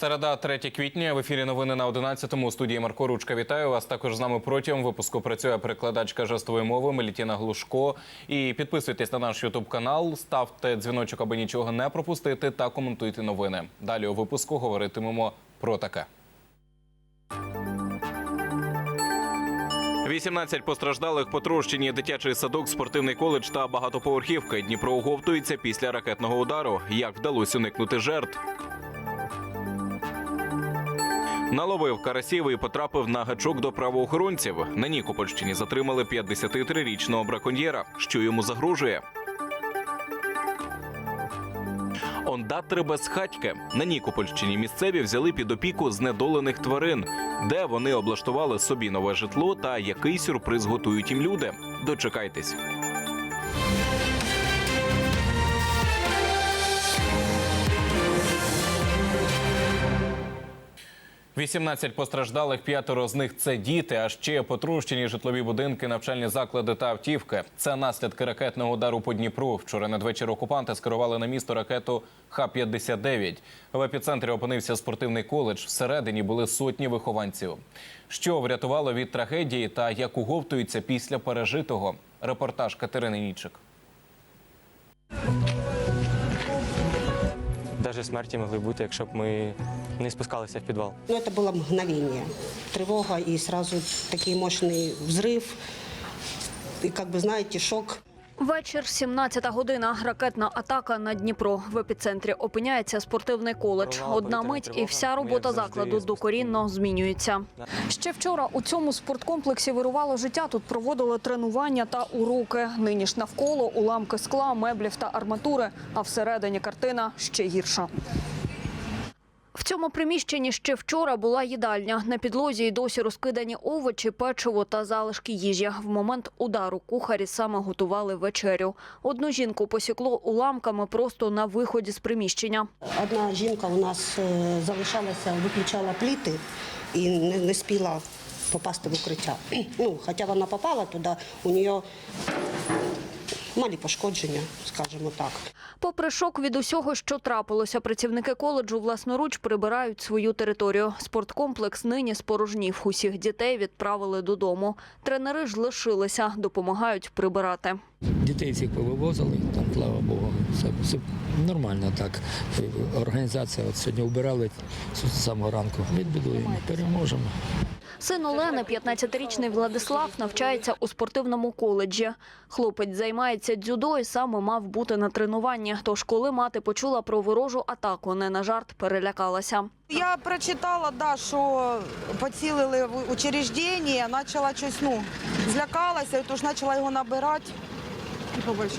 Середа, 3 квітня. В ефірі новини на 11-му. У студії Марко Ручка. Вітаю вас. Також з нами протягом випуску працює перекладачка жестової мови Мелітіна Глушко. І підписуйтесь на наш ютуб канал, ставте дзвіночок, аби нічого не пропустити, та коментуйте новини. Далі у випуску говоритимемо про таке. 18 постраждалих потрощені дитячий садок, спортивний коледж та багатоповерхівка. Дніпро оговтується після ракетного удару. Як вдалося уникнути жертв? Наловив карасів і потрапив на гачок до правоохоронців. На Нікопольщині затримали 53-річного браконьєра. Що йому загрожує? Ондатри безхатьки. На Нікопольщині місцеві взяли під опіку знедолених тварин, де вони облаштували собі нове житло та який сюрприз готують їм люди. Дочекайтесь. 18 постраждалих, п'ятеро з них це діти, а ще потрощені житлові будинки, навчальні заклади та автівки. Це наслідки ракетного удару по Дніпру. Вчора надвечір окупанти скерували на місто ракету Х-59. В епіцентрі опинився спортивний коледж. Всередині були сотні вихованців. Що врятувало від трагедії та як уговтуються після пережитого? Репортаж Катерини Нічик. Даже смерті могли бути, якщо б ми не спускалися в підвал. Ну, это было мгновение. Тревога и сразу такой мощный взрыв. И, как бы, знаете, шок. Вечір, 17 година. Ракетна атака на Дніпро. В епіцентрі опиняється спортивний коледж. Одна мить і вся робота закладу докорінно змінюється. Ще вчора у цьому спорткомплексі вирувало життя. Тут проводили тренування та уроки. Нині ж навколо уламки скла, меблів та арматури. А всередині картина ще гірша. В цьому приміщенні ще вчора була їдальня. На підлозі й досі розкидані овочі, печиво та залишки їжі. В момент удару кухарі саме готували вечерю. Одну жінку посікло уламками просто на виході з приміщення. Одна жінка у нас е, залишалася, виключала пліти і не, не спіла попасти в укриття. Ну, хоча вона попала туди, у неї малі пошкодження, скажімо так. Попри шок від усього, що трапилося, працівники коледжу власноруч прибирають свою територію. Спорткомплекс нині спорожнів. Усіх дітей відправили додому. Тренери ж лишилися, допомагають прибирати. Дітей всіх повивозили, там, слава Богу, все, все нормально так. Організація от сьогодні вбирали з самого ранку. Відбудуємо, переможемо. Син Олени, 15-річний Владислав, навчається у спортивному коледжі. Хлопець займається дзюдо і саме мав бути на тренуванні. Тож, коли мати почула про ворожу атаку, не на жарт перелякалася. Я прочитала, да, що поцілили в учреждення, почала щось, ну, злякалася, тож почала його набирати.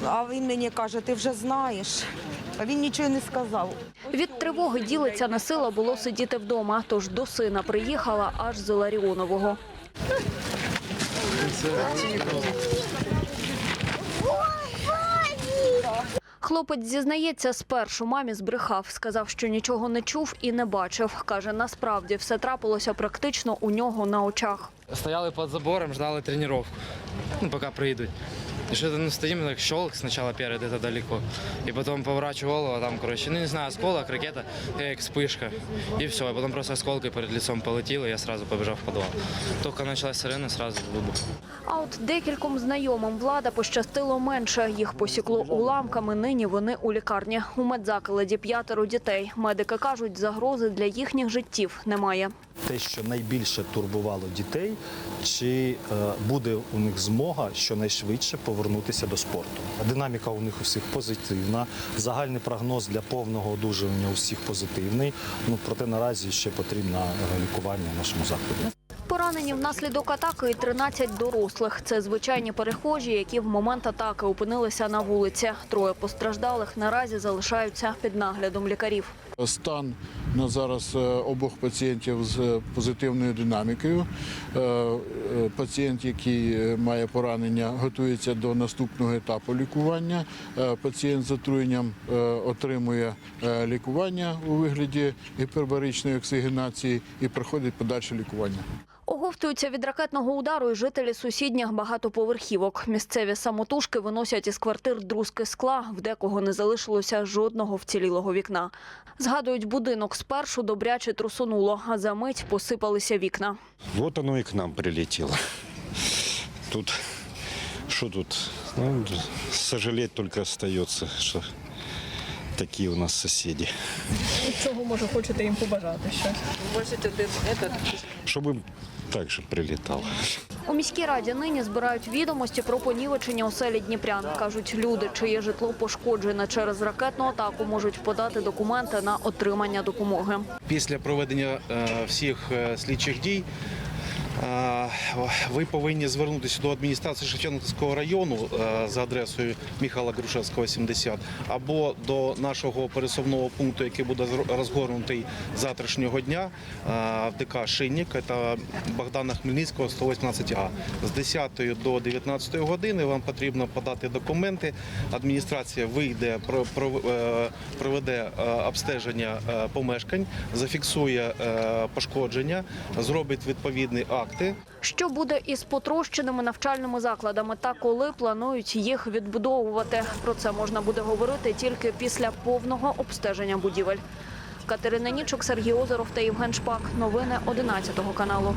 А він мені каже, ти вже знаєш. А він нічого не сказав. Від тривоги ділиться не сила було сидіти вдома. Тож до сина приїхала аж з Іларіонового. Хлопець зізнається, спершу мамі збрехав, сказав, що нічого не чув і не бачив. Каже, насправді все трапилося практично у нього на очах. Стояли под забором, ждали тренировку, ну, пока приедут. И что-то ну, стоим, так щелк сначала первый где-то далеко. И потом поворачиваю голову, а там, короче, ну не знаю, осколок, ракета, и как вспышка. И все, и потом просто осколки перед лицом полетело, и я сразу побежал в подвал. Только началась сирена, сразу выбух. А от декільком знайомим влада пощастило менше. Їх посікло уламками. Нині вони у лікарні. У медзакладі п'ятеро дітей. Медики кажуть, загрози для їхніх життів немає. те, що найбільше турбувало дітей, чи е, буде у них змога щонайшвидше повернутися до спорту. Динаміка у них усіх позитивна. Загальний прогноз для повного одужання усіх позитивний. Ну проте наразі ще потрібно е, лікування в нашому закладі. Поранені внаслідок атаки і 13 дорослих. Це звичайні перехожі, які в момент атаки опинилися на вулиці. Троє постраждалих наразі залишаються під наглядом лікарів. Стан на зараз е, обох пацієнтів з позитивною динамікою. Е, е, Пацієнт, який має поранення, готується до наступного етапу лікування. Пацієнт з отруєнням отримує лікування у вигляді гіпербаричної оксигенації і проходить подальше лікування. Оговтуються від ракетного удару і жителі сусідніх багатоповерхівок. Місцеві самотужки виносять із квартир друзки скла, в декого не залишилося жодного вцілілого вікна. Згадують, будинок спершу добряче трусонуло, а за мить посипалися вікна. Вот оно и к нам прилетело. Тут, что тут? Ну, сожалеть только остается, что такие у нас соседи. Чого може хочете їм побажати ще? Чтобы им так же прилетало. У міській раді нині збирають відомості про понівечення у селі Дніпрян. Кажуть, люди, чиє житло пошкоджене через ракетну атаку, можуть подати документи на отримання допомоги. Після проведення е, всіх е, слідчих дій ви повинні звернутися до адміністрації Шевченківського району е, за адресою Михайла Грушевського, 70, або до нашого пересувного пункту, який буде розгорнутий завтрашнього дня е, в ДК Шинник, це Богдана Хмельницького, 118А. З 10 до 19 години вам потрібно подати документи. Адміністрація вийде, е, проведе обстеження помешкань, зафіксує пошкодження, зробить відповідні акти. Що буде із потрощеними навчальними закладами та коли планують їх відбудовувати? Про це можна буде говорити тільки після повного обстеження будівель. Катерина Нічок, Сергій Озеров та Євген Шпак. Новини 11 каналу.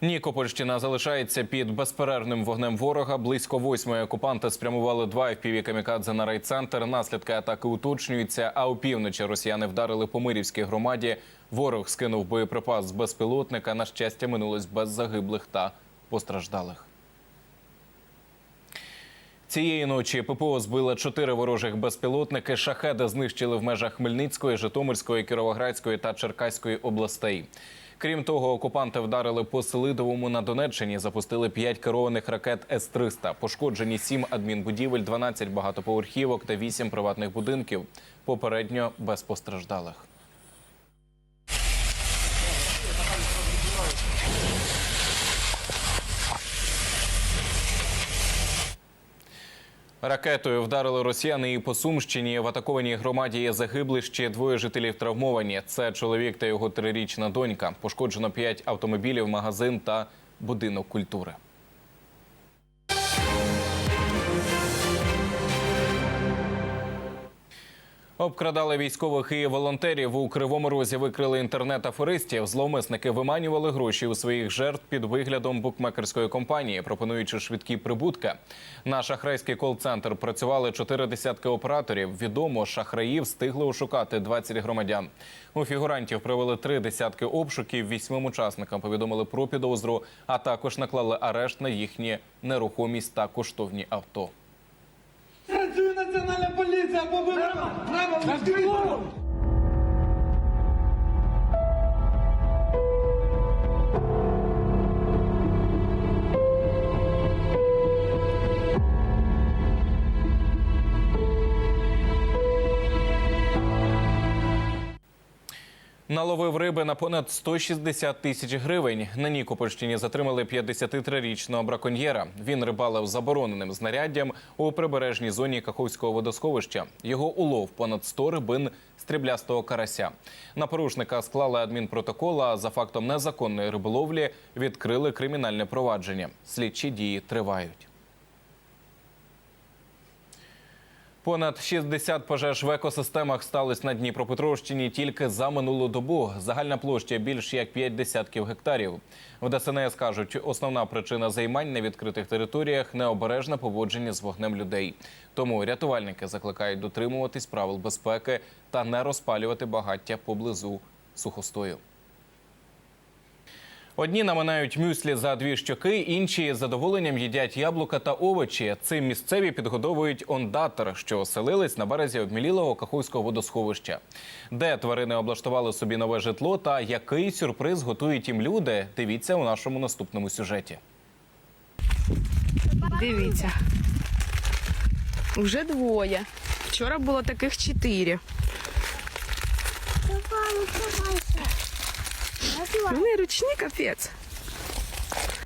Нікопольщина залишається під безперервним вогнем ворога. Близько восьмої окупанти спрямували два fpv камікадзе на райцентр. Наслідки атаки уточнюються. А опівночі росіяни вдарили по Мирівській громаді. Ворог скинув боєприпас з безпілотника. На щастя, минулось без загиблих та постраждалих. Цієї ночі ППО збило чотири ворожих безпілотники. Шахеди знищили в межах Хмельницької, Житомирської, Кіровоградської та Черкаської областей. Крім того, окупанти вдарили по Селидовому на Донеччині, запустили п'ять керованих ракет С-300. Пошкоджені сім адмінбудівель, 12 багатоповерхівок та вісім приватних будинків. Попередньо без постраждалих. Ракетою вдарили росіяни і по Сумщині. В атакованій громаді є загибли ще двоє жителів травмовані. Це чоловік та його трирічна донька. Пошкоджено п'ять автомобілів, магазин та будинок культури. Обкрадали військових і волонтерів у кривому розі. Викрили інтернет-аферистів. Зловмисники виманювали гроші у своїх жертв під виглядом букмекерської компанії, пропонуючи швидкі прибутки. На шахрайський кол-центр працювали чотири десятки операторів. Відомо, шахраїв встигли ошукати 20 громадян. У фігурантів провели три десятки обшуків. Вісьмим учасникам повідомили про підозру, а також наклали арешт на їхні нерухомість та коштовні авто. Національна поліція, або ви право Наловив риби на понад 160 тисяч гривень. На Нікопольщині затримали 53-річного браконьєра. Він рибалив забороненим знаряддям у прибережній зоні Каховського водосховища. Його улов понад 100 рибин стріблястого карася. На порушника склали адмінпротокол, а за фактом незаконної риболовлі відкрили кримінальне провадження. Слідчі дії тривають. Понад 60 пожеж в екосистемах стались на Дніпропетровщині тільки за минулу добу. Загальна площа більш як 5 десятків гектарів. В ДСНС кажуть, основна причина займань на відкритих територіях необережне поводження з вогнем людей. Тому рятувальники закликають дотримуватись правил безпеки та не розпалювати багаття поблизу сухостою. Одні наминають мюслі за дві щоки, інші з задоволенням їдять яблука та овочі. Цим місцеві підгодовують ондатор, що оселились на березі обмілілого каховського водосховища. Де тварини облаштували собі нове житло та який сюрприз готують їм люди, дивіться у нашому наступному сюжеті. Дивіться. Уже двоє. Вчора було таких чотири. Вони ручні капець.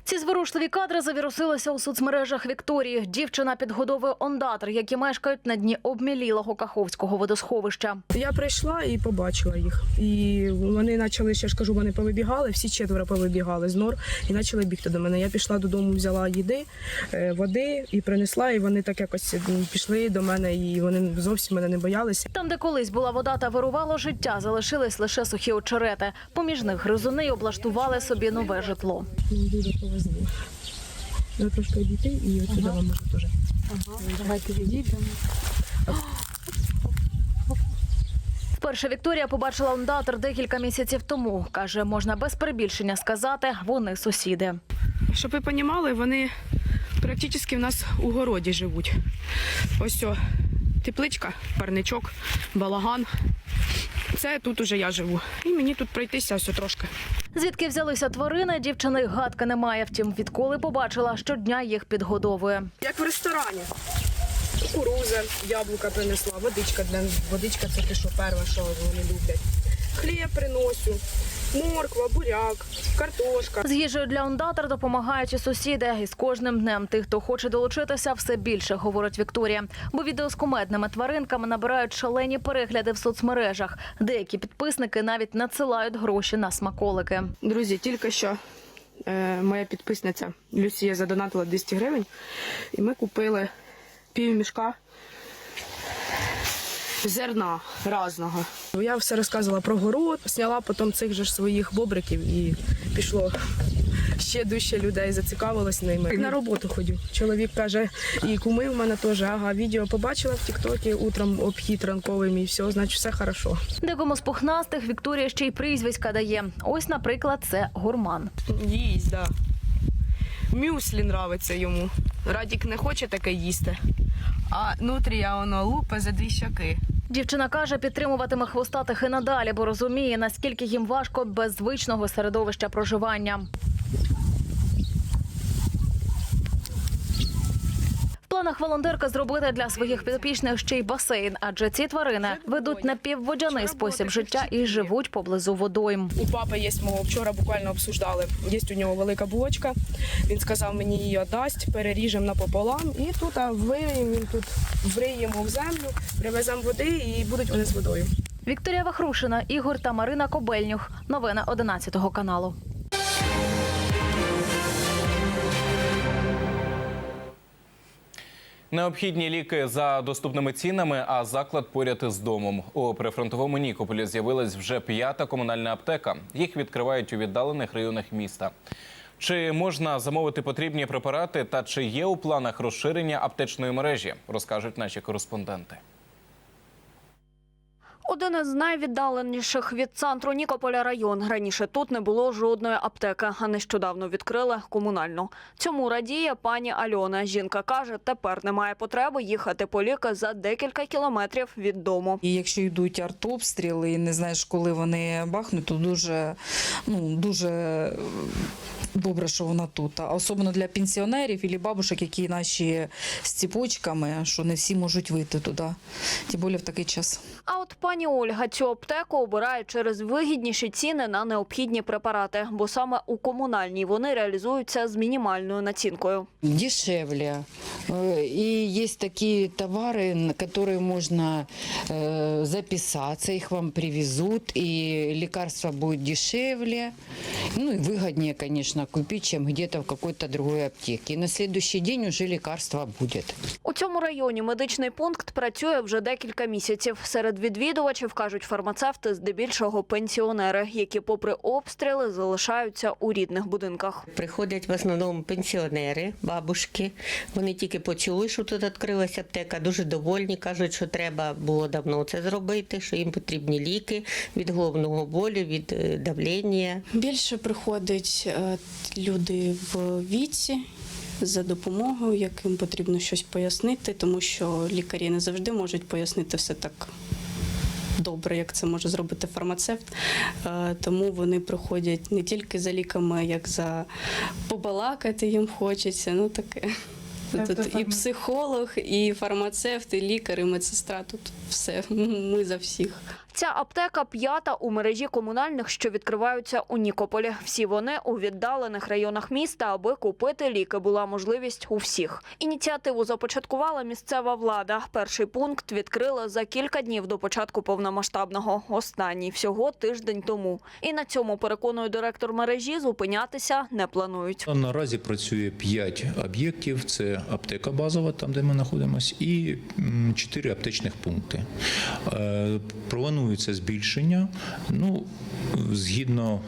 Ці зворушливі кадри завірусилися у соцмережах Вікторії. Дівчина підгодовує ондатр, які мешкають на дні обмілілого Каховського водосховища. Я прийшла і побачила їх. І вони почали, ще ж кажу, вони повибігали, всі четверо повибігали з нор і почали бігти до мене. Я пішла додому, взяла їди, е, води і принесла, і вони так якось пішли до мене, і вони зовсім мене не боялися. Там, де колись була вода та вирувало життя, залишились лише сухі очерети. Поміж них гризуни облаштували собі нове житло. Повезло. Я трошки дійти і отсюди вам можу теж. Давайте відійдемо. Вперше Вікторія побачила ондатр декілька місяців тому. Каже, можна без перебільшення сказати, вони сусіди. Щоб ви розуміли, вони практично в нас у городі живуть. Ось о, тепличка, парничок, балаган. Це тут уже я живу. І мені тут пройтися ось трошки. Звідки взялися тварини, дівчина й гадки немає. Втім, відколи побачила, щодня їх підгодовує. Як в ресторані. Кукуруза, яблука принесла, водичка для водичка це те, що перше, що вони люблять. Хліб приносю, морква, буряк, картошка. З їжею для ондатр допомагають і сусіди. І з кожним днем тих, хто хоче долучитися, все більше, говорить Вікторія. Бо відео з кумедними тваринками набирають шалені перегляди в соцмережах. Деякі підписники навіть надсилають гроші на смаколики. Друзі, тільки що е, моя підписниця Люсія задонатила 200 гривень, і ми купили пів мішка зерна разного. Я все розказувала про город, зняла потім цих же ж своїх бобриків і пішло. Ще дужче людей зацікавилось ними. На роботу ходю. Чоловік каже, і куми в мене теж, ага, відео побачила в Тіктокі утром обхід ранковим і все, значить все хорошо. Декому з пухнастих Вікторія ще й прізвиська дає. Ось, наприклад, це гурман. Їсть, да. Мюслі нравиться йому. Радік не хоче таке їсти. А нутрія воно лупе за дві щоки. Дівчина каже, підтримуватиме хвостатих і надалі, бо розуміє, наскільки їм важко без звичного середовища проживання. Планах волонтерка зробити для своїх підопічних ще й басейн, адже ці тварини ведуть напівводяний спосіб життя і живуть поблизу водойм. У папи є мого вчора буквально обсуждали. Є у нього велика бочка. Він сказав мені її дасть, переріжемо напополам. І тут а, вириємо, він тут вриємо в землю, привеземо води і будуть вони з водою. Вікторія Вахрушина, Ігор та Марина Кобельнюх. Новини 11 каналу. Необхідні ліки за доступними цінами, а заклад поряд із домом. У прифронтовому Нікополі з'явилась вже п'ята комунальна аптека. Їх відкривають у віддалених районах міста. Чи можна замовити потрібні препарати та чи є у планах розширення аптечної мережі, розкажуть наші кореспонденти. Один із найвіддаленіших від центру Нікополя район. Раніше тут не було жодної аптеки, а нещодавно відкрили комунальну. Цьому радіє пані Альона. Жінка каже, тепер немає потреби їхати по ліки за декілька кілометрів від дому. І якщо йдуть артобстріли і не знаєш, коли вони бахнуть, то дуже, ну, дуже добре, що вона тут. А особливо для пенсіонерів і бабушек, які наші з ціпочками, що не всі можуть вийти туди. Тим більше в такий час. А от пані Ольга цю аптеку обирає через вигідніші ціни на необхідні препарати, бо саме у комунальній вони реалізуються з мінімальною націнкою. дешевле. Э, И есть такие товары, на которые можно э, записаться, их вам привезут, и лекарство будет дешевле, ну и выгоднее, конечно, купить, чем где-то в какой-то другой аптеке. И на следующий день уже лекарство будет. У цьому районі медичний пункт працює вже декілька місяців. Серед відвідувачів кажуть фармацевти, здебільшого пенсіонери, які, попри обстріли, залишаються у рідних будинках. Приходять в основному пенсіонери, бабушки. Вони тільки почули, що тут відкрилася аптека, дуже довольні. Кажуть, що треба було давно це зробити, що їм потрібні ліки від головного болю, від е, давлення. Більше приходять е, люди в віці за допомогою, яким потрібно щось пояснити, тому що лікарі не завжди можуть пояснити все так. Добре, як це може зробити фармацевт, Е, тому вони приходять не тільки за ліками, як за побалакати їм хочеться. Ну таке. Тут і психолог, і фармацевт, і лікар, і медсестра. Тут все. Ми за всіх. Ця аптека п'ята у мережі комунальних, що відкриваються у Нікополі. Всі вони у віддалених районах міста, аби купити ліки була можливість у всіх. Ініціативу започаткувала місцева влада. Перший пункт відкрила за кілька днів до початку повномасштабного. Останній всього тиждень тому. І на цьому переконує директор мережі зупинятися не планують. Наразі працює 5 об'єктів: це аптека базова, там де ми знаходимося, і 4 аптечних пункти. Е, Планується збільшення. Ну, згідно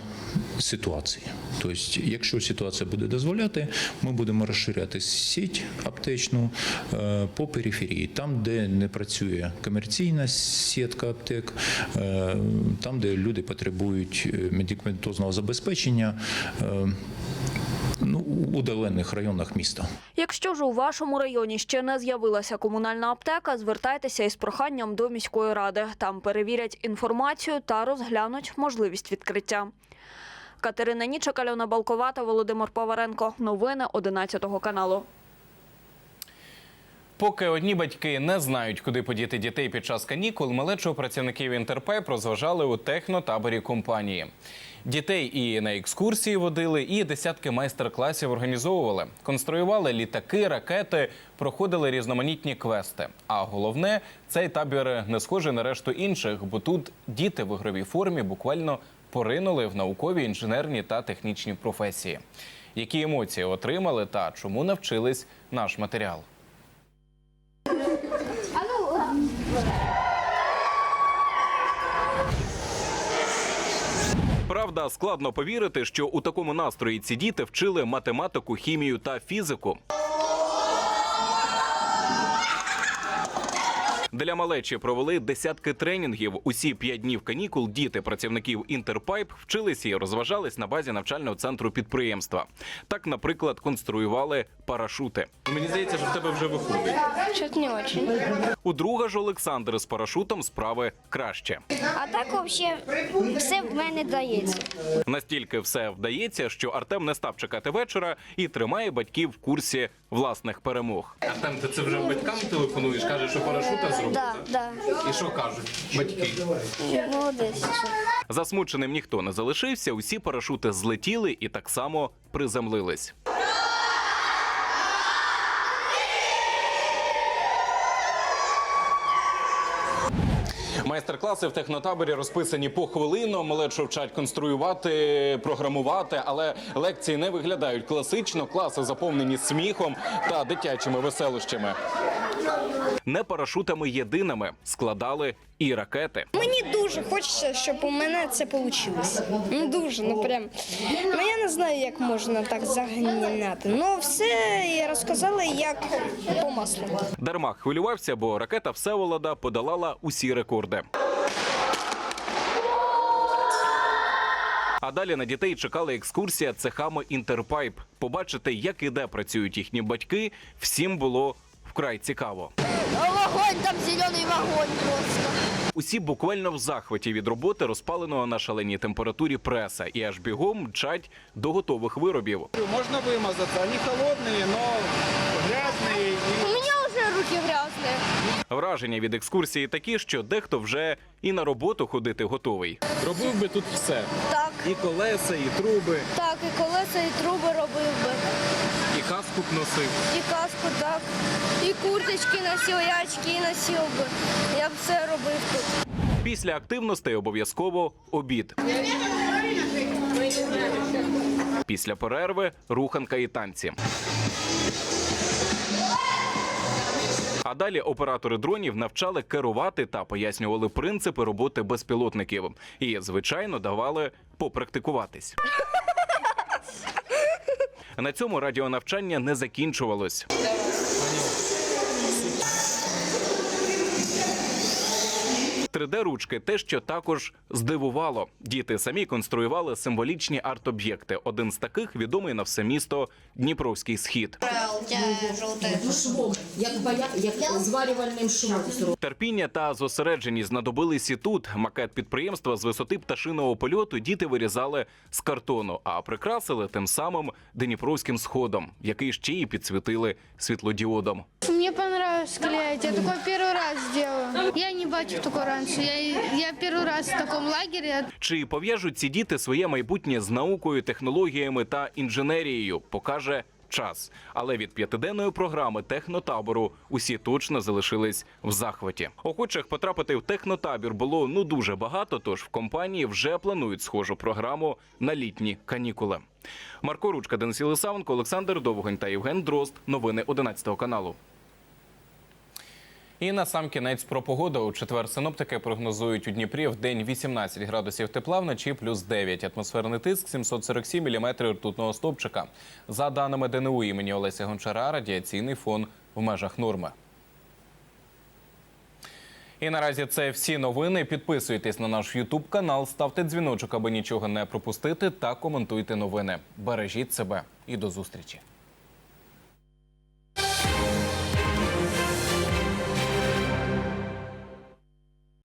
ситуації. Тобто, якщо ситуація буде дозволяти, ми будемо розширяти сіть аптечну е, по периферії, там, де не працює комерційна сітка аптек, е, там, де люди потребують е, медикаментозного забезпечення. Ну, у удалених районах міста. Якщо ж у вашому районі ще не з'явилася комунальна аптека, звертайтеся із проханням до міської ради. Там перевірять інформацію та розглянуть можливість відкриття. Катерина Нічик, Альона Балковата, Володимир Поваренко. Новини 11 каналу. Поки одні батьки не знають, куди подіти дітей під час канікул, малечого працівників Інтерпайп розважали у технотаборі компанії. Дітей і на екскурсії водили, і десятки майстер-класів організовували. Конструювали літаки, ракети, проходили різноманітні квести. А головне, цей табір не схожий на решту інших, бо тут діти в ігровій формі буквально поринули в наукові, інженерні та технічні професії. Які емоції отримали та чому навчились наш матеріал? Правда, складно повірити, що у такому настрої ці діти вчили математику, хімію та фізику. Для малечі провели десятки тренінгів. Усі п'ять днів канікул діти працівників Інтерпайп вчилися і розважались на базі навчального центру підприємства. Так, наприклад, конструювали парашути. Мені здається, що в тебе вже виходить. Что-то не очень. У друга ж Олександр з парашутом справи краще. А так вообще все в мене дається. Настільки все вдається, що Артем не став чекати вечора і тримає батьків в курсі власних перемог. Артем, ти це вже батькам телефонуєш? кажеш, що парашута зробив? Да, да. І що кажуть батьки? Молодець. Засмученим ніхто не залишився. Усі парашути злетіли і так само приземлились. Майстер-класи в технотаборі розписані по хвилину. Малечо вчать конструювати, програмувати, але лекції не виглядають класично. Класи заповнені сміхом та дитячими веселощами. Не парашутами єдиними складали і ракети. Мені дуже хочеться, щоб у мене це вийшло. Ну дуже, ну прям. Ну я не знаю, як можна так загняти. Ну все я розказала, як по маслу. Дарма хвилювався, бо ракета Всеволода подолала усі рекорди. А далі на дітей чекала екскурсія цехами Інтерпайп. Побачити, як і де працюють їхні батьки, всім було вкрай цікаво. Вогонь, там зелений вогонь просто. Усі буквально в захваті від роботи розпаленого на шаленій температурі преса і аж бігом мчать до готових виробів. Можно вымазаться. Они холодные, но грязные. У мене вже руки грязні. Враження від екскурсії такі, що дехто вже і на роботу ходити готовий. Робив би тут все. Так. І колеса, і труби, Так, і колеса, і труби робив би. і каску б носив. І каску, так. І курточки носив, і очки носив би. Я б все робив тут. Після активностей обов'язково обід. Після перерви руханка і танці. А далі оператори дронів навчали керувати та пояснювали принципи роботи безпілотників. І, звичайно, давали попрактикуватись. На цьому радіонавчання не закінчувалось. 3D-ручки – те, що також здивувало. Діти самі конструювали символічні арт-об'єкти. Один з таких відомий на все місто Дніпровський схід. Як, як зварювальним. Терпіння та зосередженість знадобились і тут. Макет підприємства з висоти пташиного польоту діти вирізали з картону, а прикрасили тим самим Дніпровським сходом, який ще й підсвітили світлодіодом. Мені знаю склеить. Я такой первый раз делаю. Я не бачив такого раньше. Я, я первый раз в таком лагере. Чи пов'яжуть ці діти своє майбутнє з наукою, технологіями та інженерією, покаже час. Але від п'ятиденної програми технотабору усі точно залишились в захваті. Охочих потрапити в технотабір було ну дуже багато. Тож в компанії вже планують схожу програму на літні канікули. Марко Ручка, Денис Єлисавенко, Олександр Довгань та Євген Дрозд. Новини 11 каналу. І на сам кінець про погоду. У четвер синоптики прогнозують у Дніпрі в день 18 градусів тепла, вночі плюс 9. Атмосферний тиск 747 міліметрів ртутного стовпчика. За даними ДНУ імені Олеся Гончара, радіаційний фон в межах норми. І наразі це всі новини. Підписуйтесь на наш Ютуб канал, ставте дзвіночок, аби нічого не пропустити, та коментуйте новини. Бережіть себе і до зустрічі.